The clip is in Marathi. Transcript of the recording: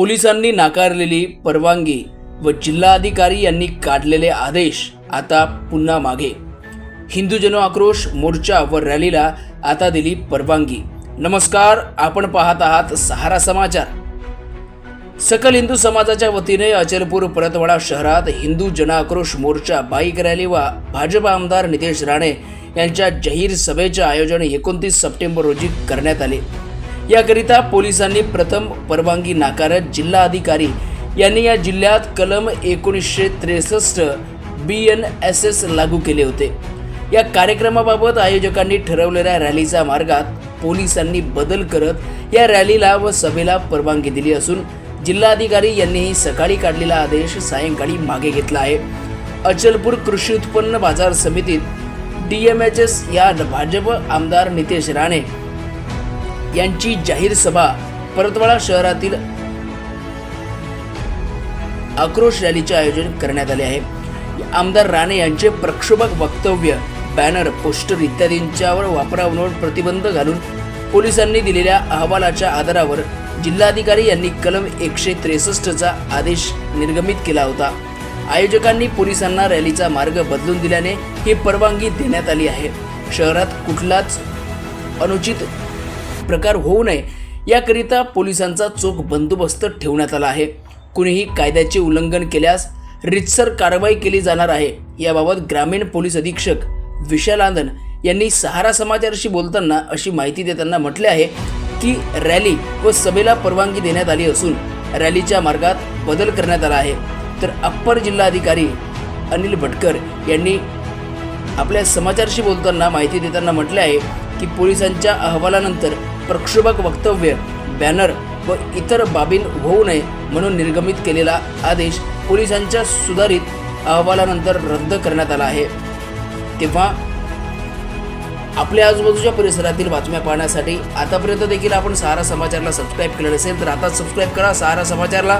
पोलिसांनी नाकारलेली परवानगी व जिल्हाधिकारी यांनी काढलेले आदेश आता पुन्हा मागे. हिंदू जन आक्रोश मोर्चा व रॅलीला आता दिली परवानगी. नमस्कार आपण पाहत आहात सहारा समाचार. सकल हिंदू समाजाच्या वतीने अचलपूर परतवाडा शहरात हिंदू जनआक्रोश मोर्चा बाईक रॅली व भाजप आमदार नितेश राणे यांच्या जाहीर सभेचे आयोजन एकोणतीस सप्टेंबर रोजी करण्यात आले. याकरिता पोलिसांनी प्रथम परवानगी नाकारत जिल्हाधिकारी यांनी या जिल्ह्यात कलम एकोणीसशे त्रेसष्ट बी एन एस एस लागू केले होते. या कार्यक्रमाबाबत आयोजकांनी ठरवलेल्या रॅलीच्या मार्गात पोलिसांनी बदल करत या रॅलीला व सभेला परवानगी दिली असून जिल्हाधिकारी यांनीही सकाळी काढलेला आदेश सायंकाळी मागे घेतला आहे. अचलपूर कृषी उत्पन्न बाजार समितीत डी एम एच एस या भाजप आमदार नितेश राणे यांची जाहीर सभा परतवाडा शहरातील आक्रोश रॅलीचे आयोजन करण्यात आले आहे. आमदार राणे यांचे प्रक्षोभक वक्तव्य बॅनर पोस्टर इत्यादींच्यावर वापरावर प्रतिबंध घालून पोलिसांनी दिलेल्या अहवालाच्या आधारावर जिल्हाधिकारी यांनी कलम एकशे त्रेसष्टचा आदेश निर्गमित केला होता. आयोजकांनी पोलिसांना रॅलीचा मार्ग बदलून दिल्याने ही परवानगी देण्यात आली आहे. शहरात कुठलाच अनुचित प्रकार होऊ नये. याकरिता पोलिसांचा चोख बंदोबस्त ठेवण्यात आला आहे. कुणीही कायद्याचे उल्लंघन केल्यास रितसर कारवाई केली जाणार आहे. याबाबत ग्रामीण पोलीस अधीक्षक विशाल आनंद यांनी सहारा समाचारशी बोलताना अशी माहिती देताना म्हटले आहे की रॅली व सभेला परवानगी देण्यात आली असून रॅलीच्या मार्गात बदल करण्यात आला आहे. तर अप्पर जिल्हाधिकारी अनिल भटकर यांनी आपल्या समाचारशी बोलताना माहिती देताना म्हटले आहे की पोलिसांच्या अहवालानंतर प्रक्षोभक वक्तव्य बॅनर व इतर बाबीं होऊ नये म्हणून निर्गमित केलेला आदेश पोलिसांच्या सुधारित अहवालानंतर रद्द करण्यात आला आहे. तेव्हा आपल्या आजूबाजूच्या परिसरातील बातम्या पाहण्यासाठी आतापर्यंत देखील आपण सहारा समाचारला सबस्क्राईब केलं नसेल तर आता सबस्क्राईब करा सहारा समाचारला